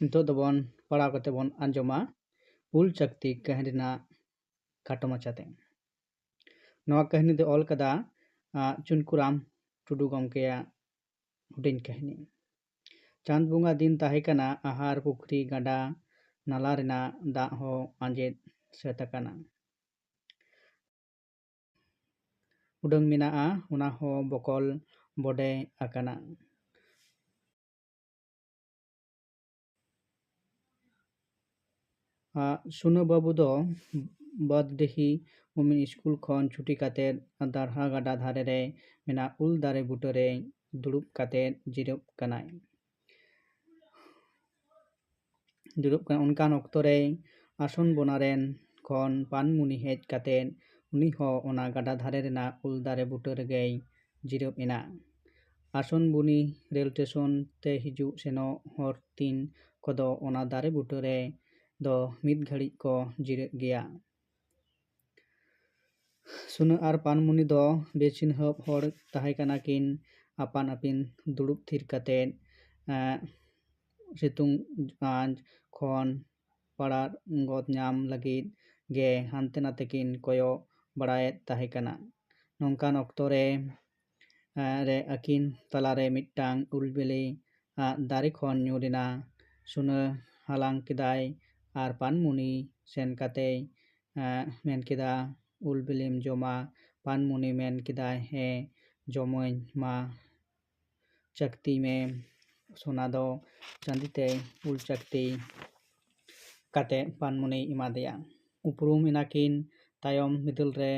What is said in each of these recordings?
ᱱᱤᱛᱚᱜ ᱫᱚᱵᱚᱱ ᱯᱟᱲᱟᱣ ᱠᱟᱛᱮ ᱵᱚᱱ ᱟᱸᱡᱚᱢᱟ ᱩᱞ ᱪᱟᱠᱛᱤ ᱠᱟᱹᱦᱱᱤ ᱨᱮᱱᱟᱜ ᱠᱷᱟᱴᱚ ᱢᱟᱪᱷᱟᱛᱮ ᱱᱚᱣᱟ ᱠᱟᱹᱦᱱᱤ ᱫᱚ ᱚᱞ ᱠᱟᱫᱟ ᱪᱩᱱᱠᱩᱨᱟᱢ ᱴᱩᱰᱩ ᱜᱚᱢᱠᱮᱭᱟᱜ ᱦᱩᱰᱤᱧ ᱠᱟᱹᱦᱱᱤ ᱪᱟᱸᱫ ᱵᱚᱸᱜᱟ ᱫᱤᱱ ᱛᱟᱦᱮᱸ ᱠᱟᱱᱟ ᱟᱦᱟᱨ ᱯᱩᱠᱷᱨᱤ ᱜᱟᱰᱟ ᱱᱟᱞᱟ ᱨᱮᱱᱟᱜ ᱫᱟᱜ ᱦᱚᱸ ᱟᱸᱡᱮᱫ ᱥᱟᱹᱛ ᱟᱠᱟᱱᱟ ᱩᱰᱟᱹᱝ ᱢᱮᱱᱟᱜᱼᱟ ᱚᱱᱟ ᱦᱚᱸ ᱵᱚᱠᱚᱞ ᱵᱚᱰᱮ ᱟᱠᱟᱱᱟ ᱥᱩᱱᱟᱹ ᱵᱟᱹᱵᱩ ᱫᱚ ᱵᱟᱫᱰᱤᱦᱤ ᱩᱢᱮᱱ ᱥᱠᱩᱞ ᱠᱷᱚᱱ ᱪᱷᱩᱴᱤ ᱠᱟᱛᱮᱫ ᱫᱟᱨᱦᱟ ᱜᱟᱰᱟ ᱫᱷᱟᱨᱮ ᱨᱮ ᱢᱮᱱᱟᱜ ᱩᱞ ᱫᱟᱨᱮ ᱵᱩᱴᱟᱹᱨᱮ ᱫᱩᱲᱩᱵ ᱠᱟᱛᱮᱫ ᱡᱤᱨᱟᱹᱜ ᱠᱟᱱᱟᱭ ᱫᱩᱲᱩᱵ ᱠᱟᱱᱟ ᱚᱱᱠᱟᱱ ᱚᱠᱛᱚ ᱨᱮ ᱟᱥᱚᱱ ᱵᱚᱱᱟ ᱨᱮᱱ ᱠᱷᱚᱱ ᱯᱟᱱᱢᱩᱱᱤ ᱦᱮᱡ ᱠᱟᱛᱮᱫ ᱩᱱᱤ ᱦᱚᱸ ᱚᱱᱟ ᱜᱟᱰᱟ ᱫᱷᱟᱨᱮ ᱨᱮᱱᱟᱜ ᱩᱞ ᱫᱟᱨᱮ ᱵᱩᱴᱟᱹ ᱨᱮᱜᱮᱭ ᱡᱤᱨᱟᱹᱵ ᱮᱱᱟ ᱟᱥᱚᱱ ᱵᱩᱱᱤ ᱨᱮᱹᱞ ᱥᱴᱮᱥᱚᱱ ᱛᱮ ᱦᱤᱡᱩᱜ ᱥᱮᱱᱚᱜ ᱦᱚᱨ ᱛᱤᱱ ᱠᱚᱫᱚ ᱚᱱᱟ ᱫᱟᱨᱮ ᱵᱩᱴᱟᱹ ᱨᱮ ᱫᱚ ᱢᱤᱫ ᱜᱷᱟᱹᱲᱤᱡ ᱠᱚ ᱡᱤᱨᱟᱹᱜ ᱜᱮᱭᱟ ᱥᱩᱱᱟᱹ ᱟᱨ ᱯᱟᱱᱢᱩᱱᱤ ᱫᱚ ᱵᱮᱪᱤᱱᱦᱟᱹᱯ ᱦᱚᱲ ᱛᱟᱦᱮᱸ ᱠᱟᱱᱟ ᱠᱤᱱ ᱟᱯᱟᱱ ᱟᱹᱯᱤᱱ ᱫᱩᱲᱩᱵ ᱛᱷᱤᱨ ᱠᱟᱛᱮᱫ ᱥᱤᱛᱩᱝ ᱟᱸᱪ ᱠᱷᱚᱱ ᱯᱟᱲᱟᱜ ᱜᱚᱫ ᱧᱟᱢ ᱞᱟᱹᱜᱤᱫ ᱜᱮ ᱦᱟᱱᱛᱮ ᱱᱟᱛᱮ ᱠᱤᱱ ᱠᱚᱭᱚᱜ ᱵᱟᱲᱟᱭᱮᱫ ᱛᱟᱦᱮᱸ ᱠᱟᱱᱟ ᱱᱚᱝᱠᱟᱱ ᱚᱠᱛᱚ ᱨᱮ ᱨᱮ ᱟᱹᱠᱤᱱ ᱛᱟᱞᱟᱨᱮ ᱢᱤᱫᱴᱟᱝ ᱩᱞ ᱵᱤᱞᱤ ᱫᱟᱨᱮ ᱠᱷᱚᱱ ᱧᱩᱨ ᱮᱱᱟ ᱥᱩᱱᱟᱹ ᱦᱟᱞᱟᱝ ᱠᱮᱫᱟᱭ ᱟᱨ ᱯᱟᱱᱢᱩᱱᱤ ᱥᱮᱱ ᱠᱟᱛᱮᱭ ᱢᱮᱱ ᱠᱮᱫᱟ ᱩᱞ ᱵᱤᱞᱤᱢ ᱡᱚᱢᱟ ᱯᱟᱱᱢᱩᱱᱤ ᱢᱮᱱ ᱠᱮᱫᱟᱭ ᱦᱮᱸ ᱡᱚᱢᱟᱹᱧ ᱢᱟ ᱪᱟᱠᱛᱤ ᱢᱮ ᱥᱚᱱᱟ ᱫᱚ ᱪᱟᱸᱫᱤᱛᱮ ᱩᱞ ᱪᱟᱠᱛᱤ ᱠᱟᱛᱮᱫ ᱯᱟᱱᱢᱩᱱᱤᱭ ᱮᱢᱟᱫᱮᱭᱟ ᱩᱯᱨᱩᱢ ᱮᱱᱟᱠᱤᱱ ᱛᱟᱭᱚᱢ ᱵᱤᱫᱟᱹᱞ ᱨᱮ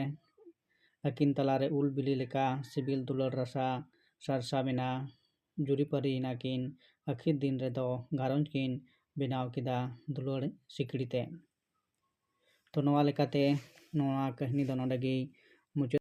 ᱟᱹᱠᱤᱱ ᱛᱟᱞᱟᱨᱮ ᱩᱞ ᱵᱤᱞᱤ ᱞᱮᱠᱟ ᱥᱤᱵᱤᱞ ᱫᱩᱞᱟᱹᱲ ᱨᱟᱥᱟ ᱥᱟᱨᱥᱟᱣᱮᱱᱟ ᱡᱩᱨᱤᱯᱟᱹᱨᱤ ᱮᱱᱟᱠᱤᱱ ᱟᱹᱠᱷᱤᱨ ᱫᱤᱱ ᱨᱮᱫᱚ ᱜᱷᱟᱨᱚᱸᱡᱽ ᱠᱤᱱ ᱵᱮᱱᱟᱣ ᱠᱮᱫᱟ ᱫᱩᱞᱟᱹᱲ ᱥᱤᱠᱲᱤᱛᱮ ᱛᱚ ᱱᱚᱣᱟ ᱞᱮᱠᱟᱛᱮ ᱱᱚᱣᱟ ᱠᱟᱹᱦᱱᱤ ᱫᱚ ᱱᱚᱰᱮ ᱜᱮ ᱢᱩᱪᱟᱹᱫ